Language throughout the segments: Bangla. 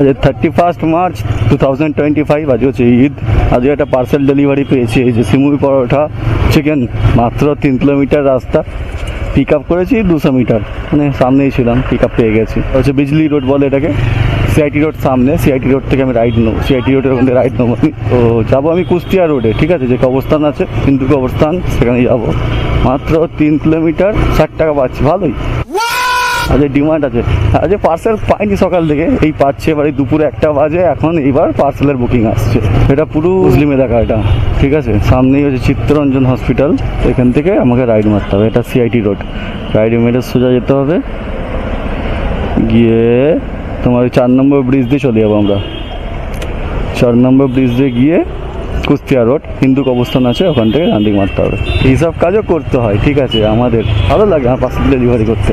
আজ thirty first March two thousand twenty five আজ হচ্ছে ঈদ। আজকে একটা পার্সেল ডেলিভারি পেয়েছি, এই যে সিমুই পরোটা চিকেন মাত্র তিন কিলোমিটার রাস্তা। পিক আপ করেছি দুশো মিটার। মানে সামনেই ছিলাম পিক আপ পেয়ে গেছি। হচ্ছে বিজলি রোড বলে এটাকে। সিআইটি রোড সামনে সিআইটি রোড থেকে আমি রাইড নেব। সিআইটি রোডের ওখানে রাইড নেব আমি। তো যাব আমি কুষ্টিয়া রোডে ঠিক আছে? যে অবস্থান আছে হিন্দু অবস্থান সেখানে যাব। মাত্র তিন কিলোমিটার, ষাট টাকা পাচ্ছি, ভালোই। আজকে ডিমান্ড আছে। আজকে পার্সেল পাইনি সকাল থেকে, এই পাচ্ছে এবার এই দুপুরে একটা বাজে, এখন এইবার পার্সেলের বুকিং আসছে। এটা পুরো মুসলিম দেখা এটা, ঠিক আছে? সামনেই হচ্ছে চিত্তরঞ্জন হসপিটাল এখান থেকে আমাকে রাইড মারতে হবে। এটা সিআইটি রোড রাইড মেরে সোজা যেতে হবে। গিয়ে তোমার চার নম্বর ব্রিজ দিয়ে চলে যাব আমরা। চার নম্বর ব্রিজ দিয়ে গিয়ে কুস্তিয়া রোড হিন্দু অবস্থান আছে, ওখান থেকে রান্দিক মারতে হবে। এইসব কাজও করতে হয়, ঠিক আছে? আমাদের ভালো লাগে, আমার পার্সেল ডেলিভারি করতে।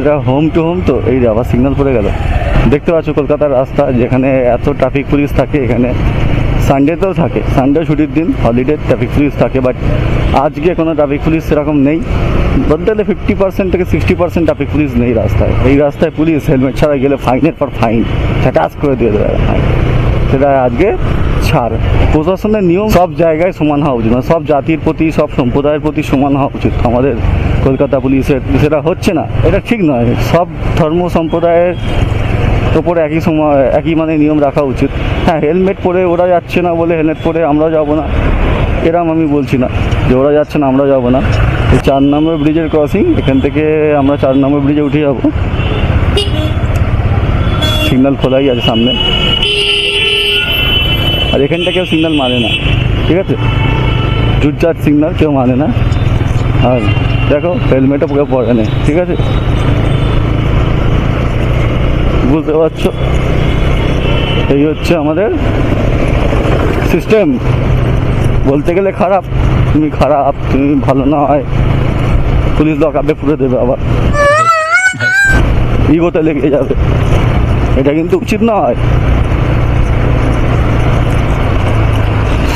এটা হোম টু হোম তো, এই আবার সিগন্যাল পড়ে গেল। দেখতে পাচ্ছ কলকাতার রাস্তা, যেখানে এত ট্রাফিক পুলিশ থাকে এখানে। সানডেতেও থাকে সানডে ছুটির দিন হলিডে ট্রাফিক পুলিশ থাকে বাট আজকে কোনো ট্রাফিক পুলিশ সেরকম নেই। বলতে গেলে ফিফটি পার্সেন্ট থেকে সিক্সটি পার্সেন্ট ট্রাফিক পুলিশ নেই রাস্তায়। এই রাস্তায় পুলিশ হেলমেট ছাড়া গেলে ফাইনের পর ফাইন ঠ্যাটাস করে দিয়ে দেবে ফাইন সেটা আজকে ছাড় প্রশাসনের নিয়ম সব জায়গায় সমান হওয়া উচিত। মানে সব জাতির প্রতি সব সম্প্রদায়ের প্রতি সমান হওয়া উচিত। আমাদের কলকাতা পুলিশের সেটা হচ্ছে না। এটা ঠিক নয়। সব ধর্ম সম্প্রদায়ের ওপরে একই সময় একই মানে নিয়ম রাখা উচিত। হ্যাঁ হেলমেট পরে ওরা যাচ্ছে না বলে হেলমেট পরে আমরা যাব না। এরম আমি বলছি না যে ওরা যাচ্ছে না আমরা যাব না। চার নম্বর ব্রিজের ক্রসিং এখান থেকে আমরা চার নম্বর ব্রিজে উঠে যাব। সিগন্যাল খোলাই আছে সামনে। আর এখানটা কেউ সিগনাল মানে না ঠিক আছে? জুটজাট সিগনাল কেউ মানে না। আর দেখো হেলমেটও কেউ পরে নেই ঠিক আছে? বুঝতে পারছ? এই হচ্ছে আমাদের সিস্টেম বলতে গেলে খারাপ। তুমি খারাপ তুমি ভালো না হয় পুলিশ লকাপে পুরে দেবে আবার। ইগোতে লেগে যাবে। এটা কিন্তু উচিত নয়।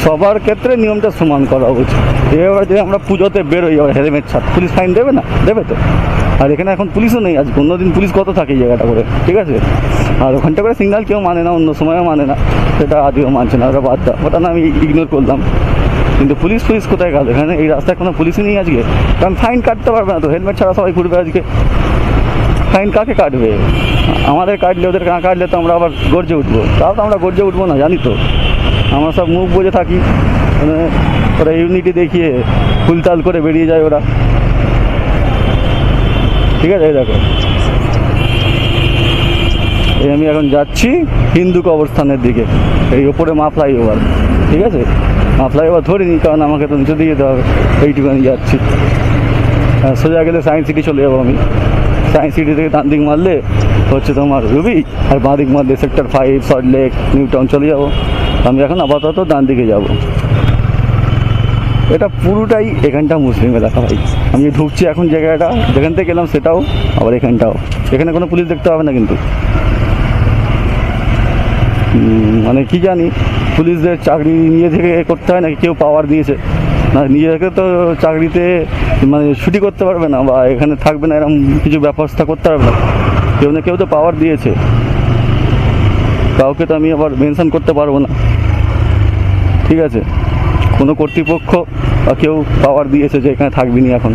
সবার ক্ষেত্রে নিয়মটা সমান করা উচিত। এবার যদি আমরা পুজোতে বেরোই আবার হেলমেট ছাড়। পুলিশ ফাইন দেবে না? দেবে তো। আর এখানে এখন পুলিশও নেই। আজ অন্যদিন পুলিশ কত থাকে জায়গাটা করে? ঠিক আছে? আর ওখানটা করে সিগনাল কেউ মানে না, অন্য সময়ও মানে না। সেটা আজও মানছে না ওটা বাদ দাও। ওটা না আমি ইগনোর করলাম। কিন্তু পুলিশ পুলিশ কোথায় গেল? এখানে এই রাস্তায় কোনো পুলিশই নেই আজকে। কারণ ফাইন কাটতে পারবে না তো। হেলমেট ছাড়া সবাই ঘুরবে আজকে। ফাইন কাকে কাটবে? আমাদের কাটলে, ওদের কাটলে তো আমরা আবার গর্জে উঠবো। তাও তো আমরা গর্জে উঠবো না, জানি তো। আমরা সব মুখ বুঝে থাকি। মানে ওরা ইউনিটি দেখিয়ে ফুলতাল করে বেরিয়ে যায় ওরা। ঠিক আছে দেখো। এই আমি এখন যাচ্ছি হিন্দু কবরস্থানের দিকে। এই ওপরে মা ফ্লাইওভার ঠিক আছে? মা ফ্লাইওভার ধরিনি কারণ আমাকে তো নিচে দিয়ে যেতে হবে। এইটুখানি যাচ্ছি। আর সোজা গেলে সায়েন্স সিটি চলে যাব আমি। সায়েন্স সিটি থেকে ডান দিক মারলে হচ্ছে তোমার রুবি আর বাঁ দিক মারলে Sector Five Salt Lake New Town চলে যাব। আমি এখন আপাতত ডান দিকে যাব। এটা পুরোটাই এখানটা মুসলিম এলাকা ভাই। আমি ঢুকছি এখন জায়গাটা, যেখান থেকে গেলাম সেটাও আবার এখানটাও। এখানে কোনো পুলিশ দেখতে হবে না কিন্তু। মানে কি জানি, পুলিশদের চাকরি নিয়ে থেকে করতে হয় নাকি কেউ পাওয়ার দিয়েছে। না, নিজেকে তো চাকরিতে মানে ছুটি করতে পারবে না বা এখানে থাকবে না এরকম কিছু ব্যবস্থা করতে পারবে না। কেউ না কেউ তো পাওয়ার দিয়েছে। কাউকে তো আমি আবার মেনশন করতে পারব না। ঠিক আছে? কোনো কর্তৃপক্ষ বা কেউ পাওয়ার দিয়েছে যে এখানে থাকবি নি এখন।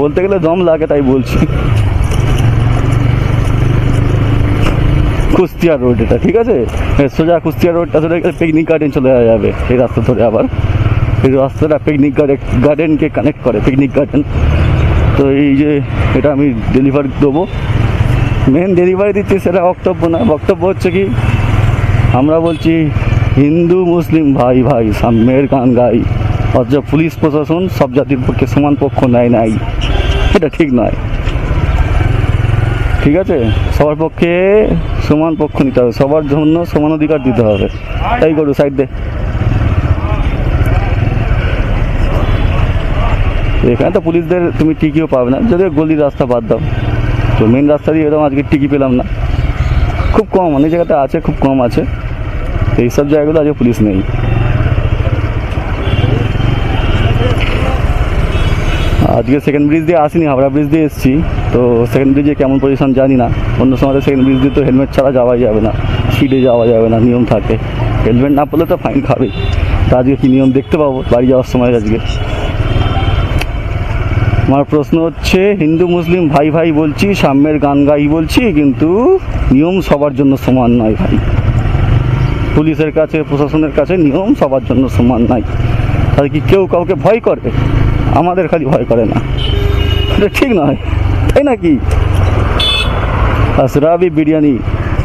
বলতে গেলে দম লাগে তাই বলছি। কুস্তিয়া রোড এটা, ঠিক আছে? সোজা কুস্তিয়া রোডটা ধরে পিকনিক গার্ডেন চলে যাবে। এই রাস্তা ধরে আবার। এই রাস্তাটা পিকনিক গার্ডেন গার্ডেনকে কানেক্ট করে পিকনিক গার্ডেন তো এই যে এটা আমি ডেলিভারি দেবো। মেন ডেলিভারি দিচ্ছি সেটা বক্তব্য না বক্তব্য হচ্ছে কি? আমরা বলছি, হিন্দু, মুসলিম, ভাই ভাই, সাম্যের গান গাই। অথচ পুলিশ প্রশাসন সব জাতির পক্ষে সমান পক্ষ নেয় নাই। এটা ঠিক নয়। ঠিক আছে? সবার পক্ষে সমান পক্ষ নিতে হবে। সবার জন্য সমান অধিকার দিতে হবে। তাই করু সাইড দে এখানে তো পুলিশদের তুমি টিকিও পাবে না। যদিও গলির রাস্তা বাদ দাও। তো মেন রাস্তা দিয়ে এরকম আজকে টিকি পেলাম না। খুব কম, অনেক জায়গাতে আছে, খুব কম আছে। এইসব জায়গাগুলো আজকে পুলিশ নেই। আজকে সেকেন্ড ব্রিজ দিয়ে আসিনি, হাওড়া ব্রিজ দিয়ে এসেছি। তো সেকেন্ড ব্রিজে কেমন পজিশন জানি না। অন্য সময় সেকেন্ড ব্রিজ দিয়ে তো হেলমেট ছাড়া যাওয়াই যাবে না। স্পিডে যাওয়া যাবে না, নিয়ম থাকে। হেলমেট না পড়লে তো ফাইন খাবে। তা আজকে কী নিয়ম দেখতে পাবো? বাড়ি যাওয়ার সময় আজকে। আমার প্রশ্ন হচ্ছে, হিন্দু, মুসলিম, ভাই ভাই বলছি, সাম্যের গান গাই বলছি, কিন্তু নিয়ম সবার জন্য সমান নয় ভাই। পুলিশের কাছে, প্রশাসনের কাছে নিয়ম সবার জন্য সমান নাই। তাহলে কি কেউ কাউকে ভয় করে? আমাদের খালি ভয় করে না। এটা ঠিক নয়, তাই নাকি? আসরাবি বিরিয়ানি,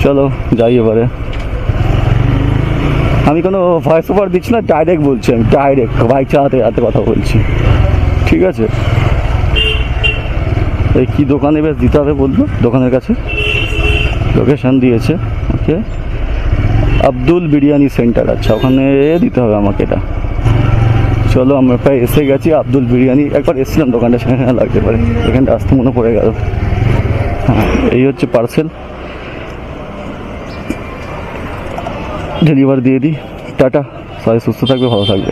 চলো যাই এবারে। আমি কোনো ভয়েস ওভার দিচ্ছি না ডাইরেক্ট বলছি আমি ডাইরেক্ট বাইক চালাতে হাতে কথা বলছি। ঠিক আছে? এই কি দোকানে বেশ দিতে হবে বলল, দোকানের কাছে? লোকেশন দিয়েছে ওকে আব্দুল বিরিয়ানি সেন্টার আচ্ছা ওখানে দিতে হবে আমাকে এটা। চলো, আমরা প্রায় এসে গেছি আব্দুল বিরিয়ানি। একবার এসেছিলাম দোকানটা, সেখানে লাগতে পারে। এখানটা আসতে মনে পড়ে গেল। হ্যাঁ এই হচ্ছে পার্সেল ডেলিভারি দিয়ে দিই। টাটা, সবাই সুস্থ থাকবে, ভালো থাকবে।